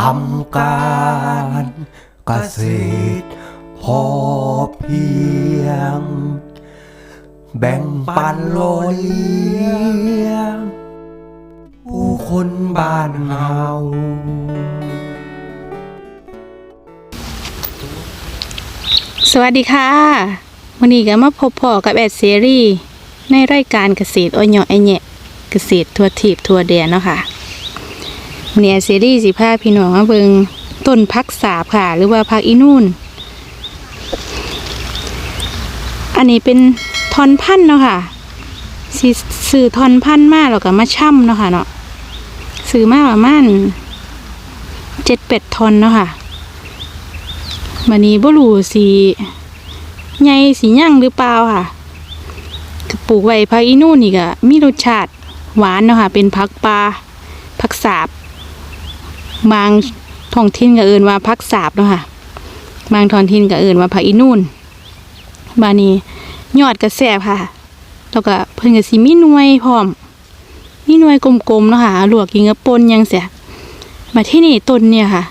ทำการเกษตรพอเพียง แบ่งปันโลเลี้ยงผู้คนบ้านเฮาสวัสดีค่ะวันนี้ก็มาพบพ่อกับแอดเซรีในรายการเกษตรอ้อยเหยาะไอแหนะเกษตรทั่วทีบทั่วแดนเนาะค่ะ วันนี้แอดเซรีสิพาพี่น้องมาเบิงต้นพักสาบค่ะ หรือว่าพักอีนูนอันนี้เป็นทอนพันต์เนาะค่ะสิซื้อทอนพันต์มากแล้วก็มาช่ำเนาะค่ะเนาะซื้อมากประมาณเจ็ดเป็ดทอนเนาะค่ะมันนี้บ่รูสีใหญ่สีย่างหรือเปล่าค่ะปลูกไว้พักอีนู่นนี่ก็มีรสชาติหวานเนาะค่ะ เป็นพักปลาพักสาบ บางท้องถิ่นก็เอิ้นว่าพักสาบเนาะค่ะ บางท้องถิ่นก็เอิ้นว่าพักอีนู่นบานี้ยอดก็แซ่บค่ะ แล้วก็เพิ่นก็สิมีหน่วยพร้อมมีหน่วยกลมๆเนาะค่ะลวกกินกับปนยังเสียมาที่นี่ต้นเนี่ยค่ะ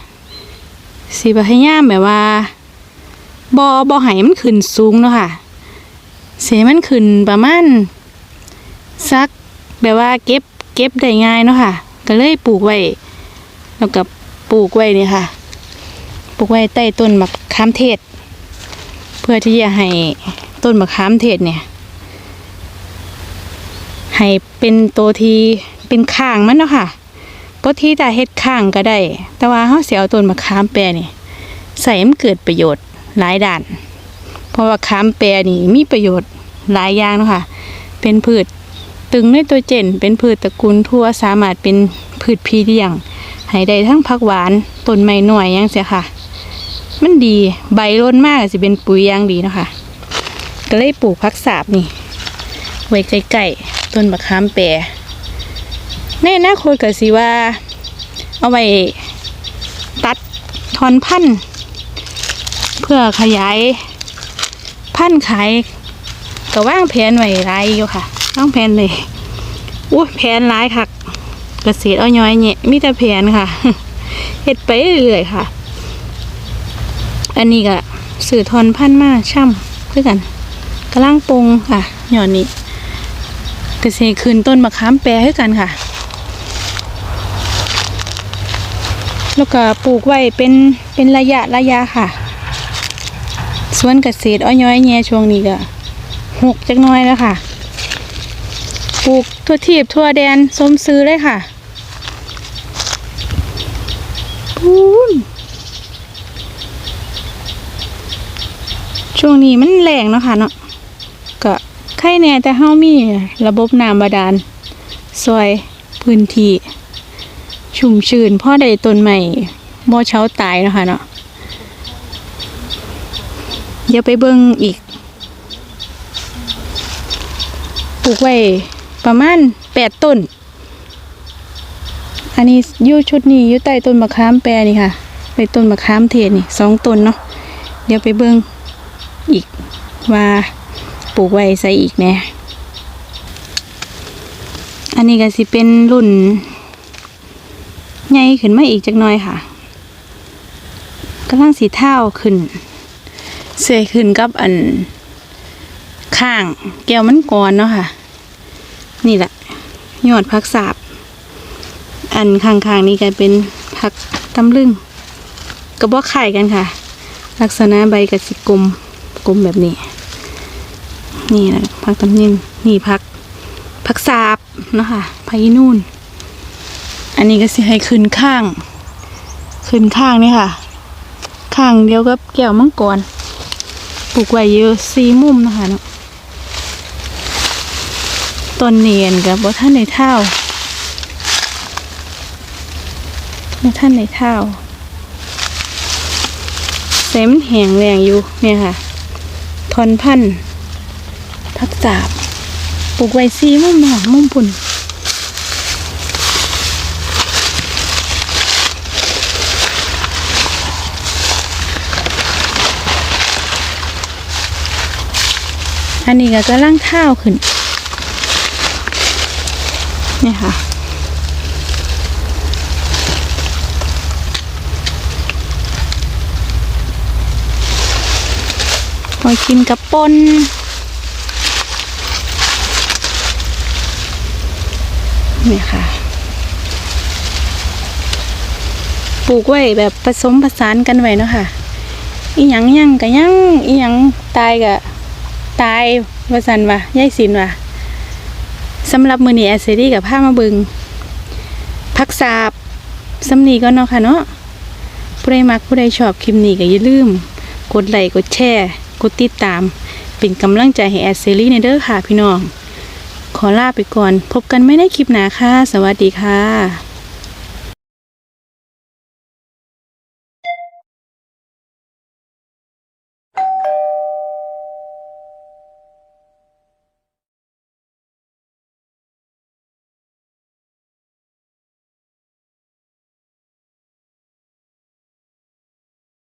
สิพยายามแบบว่าบอบอให้มันขึ้นสูงเนาะค่ะ เสียมันขึ้นประมาณสักแบบว่าเก็บเก็บได้ง่ายเนาะค่ะ ก็เลยปลูกไว้ แล้วก็ปลูกไว้นี่ค่ะ ปลูกไว้ใต้ต้นมะขามเทศ เพื่อที่จะให้ต้นมะขามเทศเนี่ย ให้เป็นตัวทีเป็นข้างมันเนาะค่ะก็ที่จะเฮ็ดข้างก็ได้ แต่ว่าเฮาเสิเอาต้นมะขามแปรนี่ใส่มันเกิดประโยชน์หลายด้าน เพราะว่าขามแปรนี่มีประโยชน์หลายอย่างเนาะค่ะ เป็นพืชตึงไนโตรเจน เป็นพืชตระกูลทั่วสามารถเป็นพืชพีเลี้ยง ให้ได้ทั้งผักหวานต้นไม้หน่วยย่างเสียค่ะ มันดีใบล้นมากสิเป็นปุ๋ยยางดีเนาะค่ะก็เลยปลูกผักสาบนี่ ไว้ใกล้ๆต้นมะขามแปรในอนาคตก็สิว่า เอาไว้ตัดทอนพันธุ์เพื่อขยายพันธุ์ขายก็ว่างแผนไว้หลายอยู่ค่ะว่างแผนเลยอุ้แผนหลายค่ะ เกษตรอ้อยย้อยเนี่ยมีแต่แผนค่ะเฮ็ดไปเรื่อยๆค่ะ อันนี้ก็สื่อทอนพันมาช่ำคือกันกำลังปงค่ะหย่อนนี้เกษตรคืนต้นมะขามแปรให้กันค่ะ แล้วก็ปลูกไว้เป็นเป็นระยะระยะค่ะสวนเกษตรอ้อยย้อยแย่ช่วงนี้ก็หกจักน้อยแล้วค่ะ ลูกทั่วทีบทั่วแดนสมซื้อเลยค่ะปูนช่วงนี้มันแรงเนาะค่ะเนาะก็ไข่แน่แต่เฮามีระบบน้ำบาดาลซอยพื้นที่ชุ่มชื้นพ่อใดต้นใหม่บ่เช้าตายเนาะคะเนาะเดี๋ยวไปเบิ่งอีก ปลูกไว้ ประมาณแปดต้น อันนี้ยู่ชุดนี้ยู่ใต้ต้นมะขามแปรนี่ค่ะไปต้นมะขามเทศนี่สองต้นเนาะเดี๋ยวไปเบิ่งอีกว่าปลูกไว้ใส่อีกแน่อันนี้ก็สิเป็นรุ่นใหญ่ขึ้นมาอีกจักหน่อยค่ะกำลังสีเท้าขึ้น เสยขึ้นกับอันข้างแก้วมันก่อนเนาะค่ะ นี่แหละยอดพักสาบ อันข้างๆนี้ก็เป็นผักตำลึงกระบอกไข่กันค่ะ ลักษณะใบกระสิกลมกลมแบบนี้ นี่แหละผักตำลึงนี่ผักผักสาบเนาะค่ะพายีนูนอันนี้ก็สิให้ขึ้นข้าง ขึ้นข้างนี่ค่ะ ข้างเดียวกับแก้วมังกรปลูกไว้เยอะสีมุมนะคะเนาะ ต้นเนียนกับบ่ท่านในเท่าบ่ท่านในเท่าเต็มแหงแรงอยู่เนี่ยค่ะ ทอนพันธุ์พักจาบปลูกไว้สีมุมเนาะมุมปุ่นอันนี้ก็กำลังเท้าขึ้น นี่ค่ะ หอยกินกับปนนี่ค่ะ ปลูกไว้แบบผสมผสานกันไว้เนาะค่ะ อีหยังยังกะยัง อีหยังตายกะตายว่าสันว่ะยายสินว่ะ สำหรับมือนี้แอสเซรี่กับผ้ามาเบิงพักสาบสำนีก็เนาะค่ะเนาะผู้ใดมักผู้ใดชอบคลิปนี้ก็อย่าลืม กดไลค์กดแชร์ กดติดตาม เป็นกำลังใจให้แอสเซรี่ในเด้อค่ะพี่น้อง ขอลาไปก่อน พบกันไม่ได้คลิปหนาค่ะ สวัสดีค่ะ